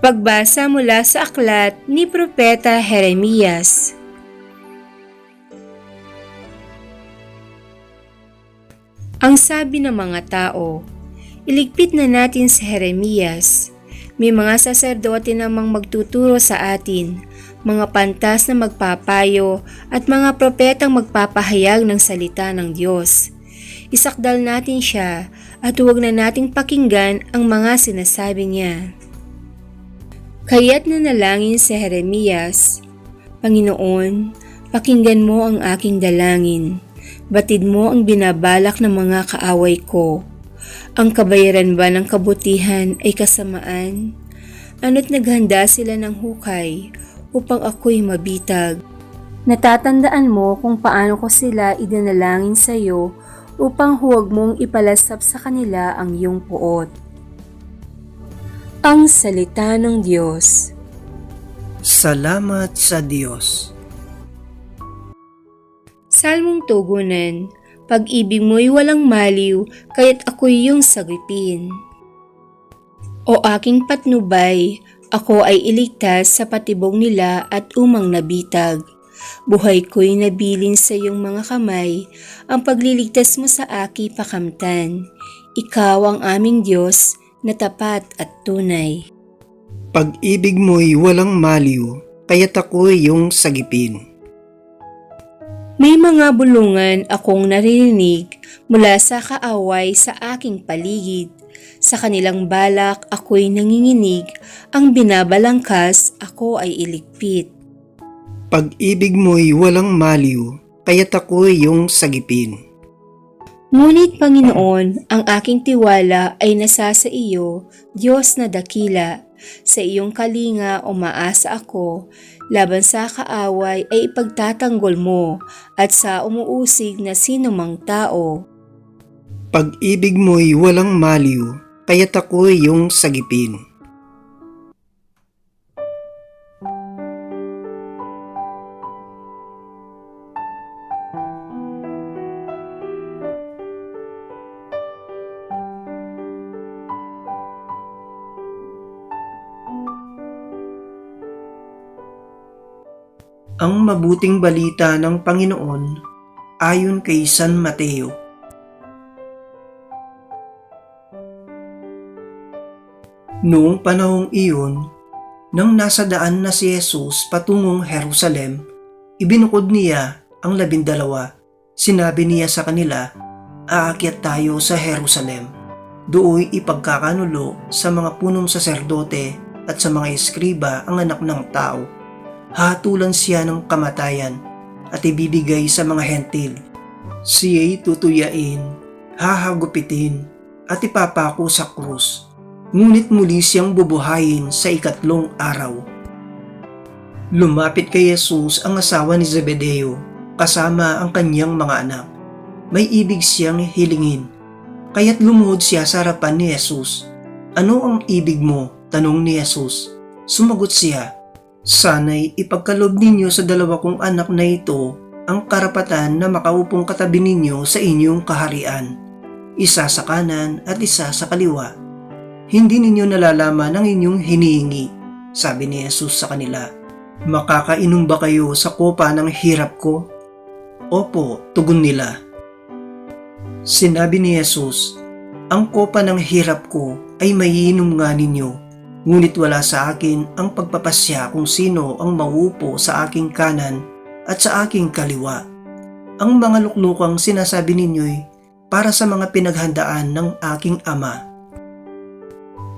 Pagbasa mula sa aklat ni Propeta Jeremias. Ang sabi ng mga tao, iligpit na natin si Jeremias. May mga saserdote namang magtuturo sa atin, mga pantas na magpapayo at mga propetang magpapahayag ng salita ng Diyos. Isakdal natin siya at huwag na nating pakinggan ang mga sinasabi niya. Kaya't nanalangin si Jeremias, Panginoon, pakinggan mo ang aking dalangin. Batid mo ang binabalak ng mga kaaway ko. Ang kabayaran ba ng kabutihan ay kasamaan? Ano't naghanda sila ng hukay upang ako'y mabitag. Natatandaan mo kung paano ko sila idinalangin sa iyo upang huwag mong ipalasap sa kanila ang iyong puot. Ang Salita ng Diyos Salamat sa Diyos. Salmong Tugunan Pag-ibig mo'y walang maliw, kaya't ako'y iyong sagipin. O aking patnubay, ako ay iligtas sa patibong nila at umang nabitag. Buhay ko'y nabilin sa iyong mga kamay, ang pagliligtas mo sa aki pakamtan. Ikaw ang aming Diyos na tapat at tunay. Pag-ibig mo'y walang maliw, kaya't ako'y iyong sagipin. May mga bulungan akong naririnig mula sa kaaway sa aking paligid. Sa kanilang balak ako'y nanginginig, ang binabalangkas ako ay iligpit. Pag-ibig mo'y walang maliw, kaya't ako'y iyong sagipin. Ngunit Panginoon, ang aking tiwala ay nasa sa iyo, Diyos na dakila. Sa iyong kalinga umaasa ako, laban sa kaaway ay ipagtatanggol mo, at sa umuusig na sinumang tao. Pag-ibig mo'y walang maliw, kaya't ako'y iyong sagipin. Ang mabuting balita ng Panginoon ayon kay San Mateo. Noong panahong iyon, nang nasa daan na si Jesus patungong Jerusalem, ibinukod niya ang labindalawa. Sinabi niya sa kanila, aakyat tayo sa Jerusalem. Dooy ipagkakanulo sa mga punong saserdote at sa mga eskriba ang anak ng tao. Hatulan siya ng kamatayan at ibibigay sa mga hentil. Siya'y tutuyain, hahagupitin at ipapako sa krus ngunit muli siyang bubuhayin sa ikatlong araw. Lumapit kay Jesus ang asawa ni Zebedeo kasama ang kanyang mga anak. May ibig siyang hilingin, kaya't lumuhod siya sa harapan ni Jesus. Ano ang ibig mo? Tanong ni Jesus. Sumagot siya, Sana'y ipagkalob ninyo sa dalawa kong anak na ito ang karapatan na makaupong katabi ninyo sa inyong kaharian, isa sa kanan at isa sa kaliwa hindi ninyo nalalaman ang inyong hinihingi. Sabi ni Jesus sa kanila, Makakainom ba kayo sa kopa ng hirap ko? Opo, tugon nila. Sinabi ni Jesus, Ang kopa ng hirap ko ay maiinom nga ninyo, ngunit wala sa akin ang pagpapasya kung sino ang mauupo sa aking kanan at sa aking kaliwa. Ang mga luklukang sinasabi ninyo'y para sa mga pinaghandaan ng aking ama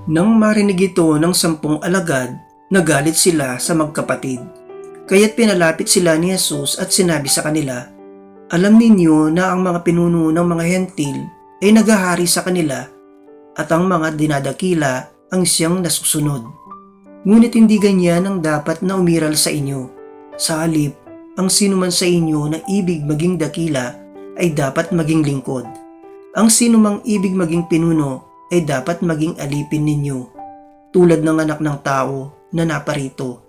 nang marinig ito ng sampung alagad, nagalit sila sa magkapatid. Kaya't pinalapit sila ni Jesus at sinabi sa kanila, Alam ninyo na ang mga pinuno ng mga hentil ay naghahari sa kanila at ang mga dinadakila ang siyang nasusunod. Ngunit hindi ganyan ang dapat na umiral sa inyo. Sa halip, ang sino man sa inyo na ibig maging dakila ay dapat maging lingkod. Ang sino mang ibig maging pinuno ay dapat maging alipin ninyo tulad ng anak ng tao na naparito,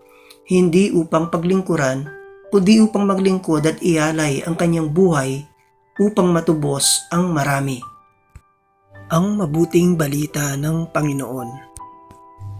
hindi upang paglingkuran, kundi upang maglingkod at ialay ang kanyang buhay upang matubos ang marami. Ang mabuting balita ng Panginoon